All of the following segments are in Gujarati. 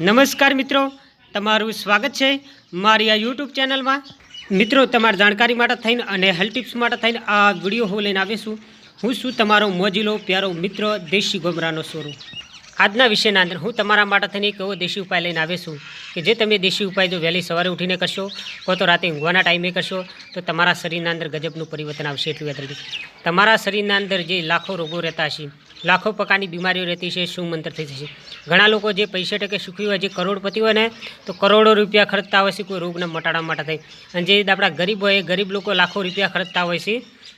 નમસ્કાર મિત્રો, તમારું સ્વાગત છે મારી આ યુટ્યુબ ચેનલમાં. મિત્રો, તમારી જાણકારી માટે થઈને અને હેલ્થ ટિપ્સ માટે થઈને આ વીડિયો હું લઈને આવીશું હું છું તમારો મોજીલો, પ્યારો મિત્ર, દેશી ગોમરાનો સોરું. આજના વિષયના અંદર હું તમારા માટે થઈને એક એવો દેશી ઉપાય લઈને આવ્યો છું કે જે તમે દેશી ઉપાય જો વહેલી સવારે ઉઠીને કરશો, કો તો રાતે ઊંઘવાના ટાઈમે કરશો, તો તમારા શરીરના અંદર ગજબનું પરિવર્તન આવશે એટલું યાદ તમારા શરીરના અંદર જે લાખો રોગો રહેતા હશે, લાખો પ્રકારની બીમારીઓ રહેતી છે શું મંત્ર થઈ જશે. ઘણા લોકો જે પૈસા ટકે સુખી હોય, જે કરોડપતિ હોય ને, તો કરોડો રૂપિયા ખર્ચતા હોય છે, કોઈ રોગને મટાડવા માટે થઈ અને જે આપણા ગરીબ હોય ગરીબ લોકો લાખો રૂપિયા ખર્ચતા હોય છે,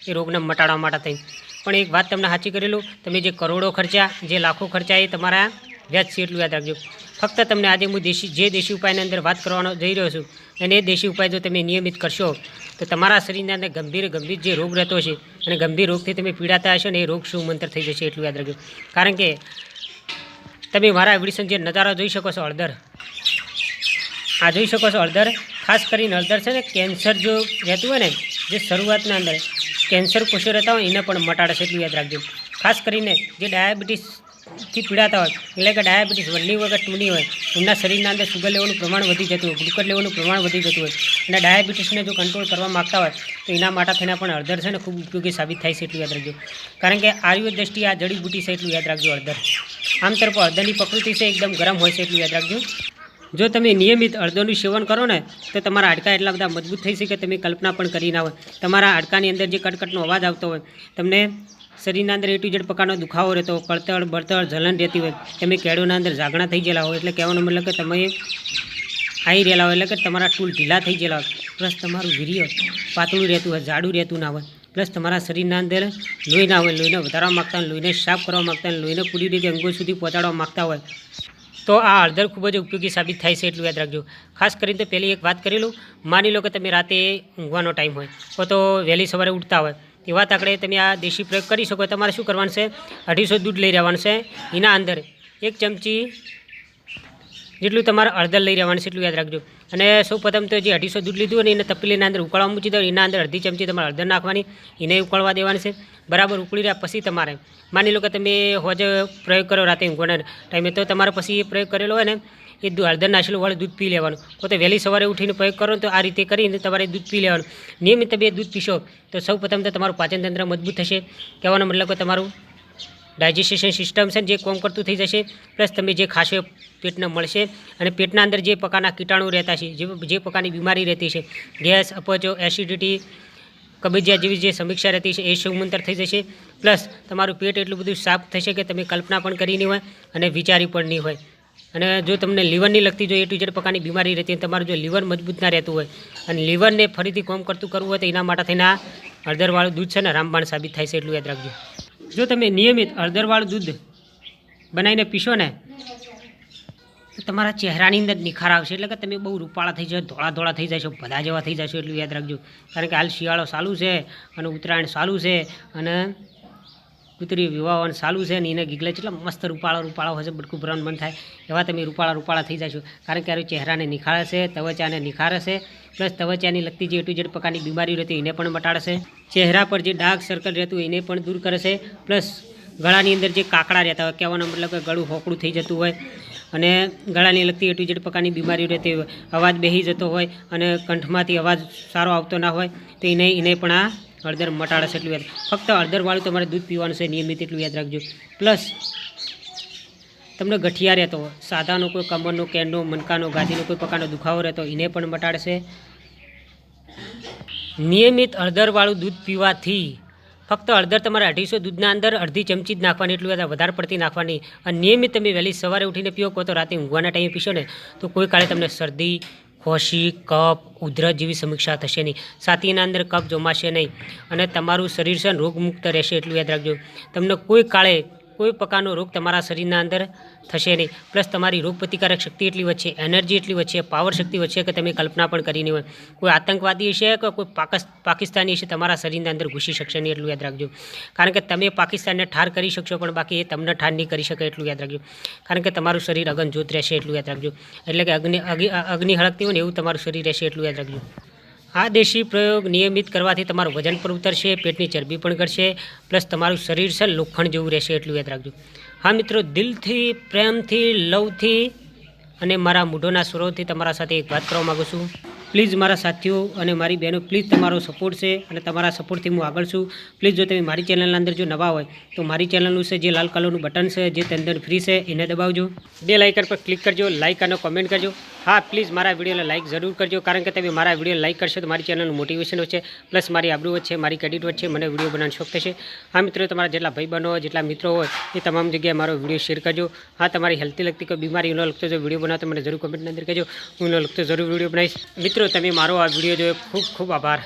એ રોગને મટાડવા માટે થઈ પણ એક વાત તમને સાચી કરેલું, તમે જે કરોડો ખર્ચા જે લાખો ખર્ચા એ તમારા વ્યાજ છે એટલું યાદ રાખજો. ફક્ત તમને આજે હું દેશી, જે દેશી ઉપાયની અંદર વાત કરવાનો જઈ રહ્યો છું, અને એ દેશી ઉપાય જો તમે નિયમિત કરશો, તો તમારા શરીરની અંદર ગંભીર ગંભીર જે રોગ રહેતો છે અને ગંભીર રોગથી તમે પીડાતા હશો ને એ રોગ શું થઈ જશે એટલું યાદ રાખજો. કારણ કે તમે મારા વિડીશન જે નજારો જોઈ શકો છો, હળદર. આ જોઈ શકો છો, હળદર. ખાસ કરીને હળદર છે ને, કેન્સર જો રહેતું હોય ને, જે શરૂઆતના અંદર કેન્સર કોષો રહેતા હોય, એને પણ મટાડે છે, એટલું યાદ રાખજો. ખાસ કરીને જે ડાયાબિટીસથી પીડાતા હોય, એટલે કે ડાયાબિટીસ વનની વગર ટૂની હોય, એમના શરીરના અંદર સુગર લેવલનું પ્રમાણ વધી જતું હોય ગ્લુકોઝ લેવલનું પ્રમાણ વધી જતું હોય. અને ડાયાબિટીસને જો કંટ્રોલ કરવા માગતા હોય, તો એના માટે થઈને પણ હળદર છે ને ખૂબ ઉપયોગી સાબિત થાય છે, એટલું યાદ રાખજો. કારણ કે આયુર્વેદ દ્રષ્ટિએ આ જડીબુટી છે, એટલું યાદ રાખજો હળદર આમ તરફ હળદરની પ્રકૃતિ છે, એકદમ ગરમ હોય છે, એટલું યાદ રાખજો. જો તમે નિયમિત અડદોનું સેવન કરો ને, તો તમારા હાડકાં એટલા બધા મજબૂત થઈ શકે, તમે કલ્પના પણ કરી ના હોય. તમારા હાડકાની અંદર જે કટકટનો અવાજ આવતો હોય, તમને શરીરના અંદર એ ટુ ઝેડ પ્રકારનો દુખાવો રહેતો હોય, કળતળ, બળતળ, જલન રહેતી હોય, તમે કેળોના અંદર જાગણા થઈ ગયેલા હોય, એટલે કહેવાનો મતલબ કે તમે આવી રહેલા હોય, એટલે કે તમારા ટૂલ ઢીલા થઈ ગયેલા હોય, પ્લસ તમારું વીર્ય પાતળું રહેતું હોય, જાડું રહેતું ના હોય, પ્લસ તમારા શરીરના અંદર લોહી ના હોય, લોહીને વધારવા માગતા હોય, લોહીને સાફ કરવા માગતા હોય, લોહીને પૂરી રીતે અંગો સુધી પહોંચાડવા માગતા હોય તો આ હળદર ખૂબ જ ઉપયોગી સાબિત થાય છે એટલું યાદ રાખજો. ખાસ કરીને તો પહેલી એક વાત કરી લઉં માની લો કે તમે રાતે ઊંઘવાનો ટાઈમ હોય, કો તો વહેલી સવારે ઉઠતા હોય તેવા તાકડે તમે આ દેશી પ્રયોગ કરી શકો. તમારે શું કરવાનું છે? અઢીસો દૂધ લઈ રહેવાનું છે. એના અંદર એક ચમચી જેટલું તમારે અડધર લઈ રહેવાનું છે એટલું યાદ રાખજો. અને સૌ પ્રથમ તો જે અઢીસો દૂધ લીધું અને એને તપેલીના અંદર ઉકાળવા મૂકી દો એના અંદર અડધી ચમચી તમારે અડધર નાખવાની, એને ઉકાળવા દેવાની છે. બરાબર ઉકળી રહ્યા પછી તમારે, માની લો કે તમે હોજ પ્રયોગ કરો રાતે ઊંઘવાના ટાઈમે, તો તમારે પછી એ પ્રયોગ કરેલો હોય ને, એ હળદર નાખેલું વાળું દૂધ પી લેવાનું. તો વહેલી સવારે ઉઠીને પ્રયોગ કરો તો આ રીતે કરીને તમારે દૂધ પી લેવાનું. નિયમિત તમે દૂધ પીશો, તો સૌ પ્રથમ તો તમારું પાચન તંત્ર મજબૂત થશે. કહેવાનો મતલબ કે તમારું ડાયજેસ્ટેશન સિસ્ટમ છે જે કોમ કરતું થઈ જશે, પ્લસ તમે જે ખાશો પેટને મળશે અને પેટના અંદર જે પ્રકારના કીટાણુ રહેતા છે, જે જે પ્રકારની બીમારી રહેતી છે, ગેસ, અપચો, એસિડિટી, કબજિયાત જેવી જે સમીક્ષા રહેતી છે એ સુમંતર થઈ જશે. પ્લસ તમારું પેટ એટલું બધું સાફ થશે કે તમે કલ્પના પણ કરી નહીં હોય અને વિચારી પણ નહીં હોય. અને જો તમને લીવરની લગતી, જો એ ટુ જેડ પ્રકારની બીમારી રહેતી હોય, તમારું જો લીવર મજબૂત ના રહેતું હોય અને લીવરને ફરીથી કોમ કરતું કરવું હોય તો એના માટે થઈને આ હળદરવાળું દૂધ છે ને રામબાણ સાબિત થાય છે, એટલું યાદ રાખજો. જો તમે નિયમિત હળદરવાળું દૂધ બનાવીને પીશો ને તમારા ચહેરાની અંદર નિખાર આવશે. એટલે કે તમે બહુ રૂપાળા થઈ જશો ધોળા ધોળા થઈ જશો બધા જેવા થઈ જશો, એટલું યાદ રાખજો. કારણ કે હાલ શિયાળો ચાલુ છે અને ઉત્તરાયણ ચાલુ છે અને કુતરી વિવાહન ચાલુ છે ને એને ગીગલે એટલે મસ્ત રૂપાળા રૂપાળા છે, બટકું ભરણ બંધ થાય. એવા તમે રૂપાળા રૂપાળા થઈ જશો. કારણ કે આ ચહેરાને નિખાળશે ત્વચાને નિખારશે પ્લસ ત્વચાની લગતી જે ટુ જેડ પ્રકારની બીમારી રહેતી એને પણ મટાડશે ચહેરા પર જે ડાર્ક સર્કલ રહેતું એને પણ દૂર કરે છે. પ્લસ ગળાની અંદર જે કાકડા રહેતા હોય, કહેવાનો મતલબ કે ગળું હોકળું થઈ જતું હોય અને ગળાની લગતી એ જેટ પ્રકારની બીમારીઓ રહેતી હોય. અવાજ બેહી જતો હોય અને કંઠમાંથી અવાજ સારો આવતો ના હોય, તો એને એને પણ આ હળદર મટાડશે એટલું યાદ. ફક્ત હળદરવાળું તમારે દૂધ પીવાનું છે, નિયમિત એટલું યાદ રાખજો. પ્લસ, તમને ગઠિયા રહેતો સાદાનો કોઈ કમરનો કેનનો મનકાનો, ગાદીનો કોઈ પ્રકારનો દુખાવો રહેતો એને પણ મટાડશે નિયમિત હળદરવાળું દૂધ પીવાથી ફક્ત હળદર તમારે અઢીસો દૂધના અંદર અડધી ચમચી જ નાખવાની, એટલું બધા વધારે પડતી નાખવાની. અને નિયમિત તમે વહેલી સવારે ઉઠીને પીઓ કહો તો રાતે ઊંઘવાના ટાઈમે પીશો ને, તો કોઈ કાળે તમને શરદી ખોશી કફ, ઉધરસ જેવી સમીક્ષા થશે નહીં. છાતીના અંદર કફ જમાશે નહીં અને તમારું શરીર છે રોગમુક્ત રહેશે એટલું યાદ રાખજો. તમને કોઈ કાળે કોઈ પ્રકારનો રોગ તમારા શરીરના અંદર થશે નહીં. પ્લસ તમારી રોગ પ્રતિકારક શક્તિ એટલી વધશે, એનર્જી એટલી વધશે, પાવર શક્તિ વધશે કે તમે કલ્પના પણ કરી નહીં હોય. કોઈ આતંકવાદી હશે કે કોઈ પાકિસ, પાકિસ્તાની હશે તમારા શરીરના અંદર ઘૂસી શકશે નહીં એટલું યાદ રાખજો. કારણ કે તમે પાકિસ્તાનને ઠાર કરી શકશો, પણ બાકી એ તમને ઠાર નહીં કરી શકે એટલું યાદ રાખજો. કારણ કે તમારું શરીર અગનજોત રહેશે એટલું યાદ રાખજો. એટલે કે અગ્નિ અગ્નિ હળકતી હોય ને એવું તમારું શરીર રહેશે એટલું યાદ રાખજો. આ દેશી પ્રયોગ નિયમિત કરવાથી તમારું વજન પણ ઉતરશે, પેટની ચરબી પણ ઘટશે, પ્લસ તમારું શરીર છે લોખંડ જેવું રહેશે, એટલું યાદ રાખજો. હા મિત્રો, દિલથી, પ્રેમથી, લવથી અને મારા મૂઢોના સ્વરોથી તમારા સાથે એક વાત કરવા માગું છું. પ્લીઝ મારા સાથીઓ અને મારી બહેનો, પ્લીઝ તમારો સપોર્ટ છે અને તમારા સપોર્ટથી હું આગળ છું. પ્લીઝ જો તમે મારી ચેનલના અંદર જો નવા હોય, તો મારી ચેનલનું છે, જે લાલ કલરનું બટન છે, જે અંદર ફ્રી છે, એને દબાવજો. બે લાઇકન પર ક્લિક કરજો લાઇક અને કોમેન્ટ કરજો. હા, પ્લીઝ મારા વિડીયોને લાઇક જરૂર કરજો, કારણ કે તમે મારા વીડિયો લાઇક કરશો તો મારી ચેનલનું મોટિવેશન વધશે પ્લસ મારી આબરૂ વધશે, મારી ક્રેડિટ વધશે, મને વીડિયો બનાવવાનો શોખ થશે. હા, મિત્રો, તમારા જેટલા ભાઈ બનો જેટલા મિત્રો હોય, એ તમામ જગ્યાએ મારો વીડિયો શેર કરજો. હા, તમારી હેલ્થી લગતી કોઈ બીમારી ન લગતો જો વીડિયો બનાવો મને જરૂર કોમેન્ટની અંદર કહેજો. હું એનો લગતો જરૂર વીડિયો બનાવીશ. મિત્રો તમે મારો આ વીડિયો જોયો. ખૂબ ખૂબ આભાર.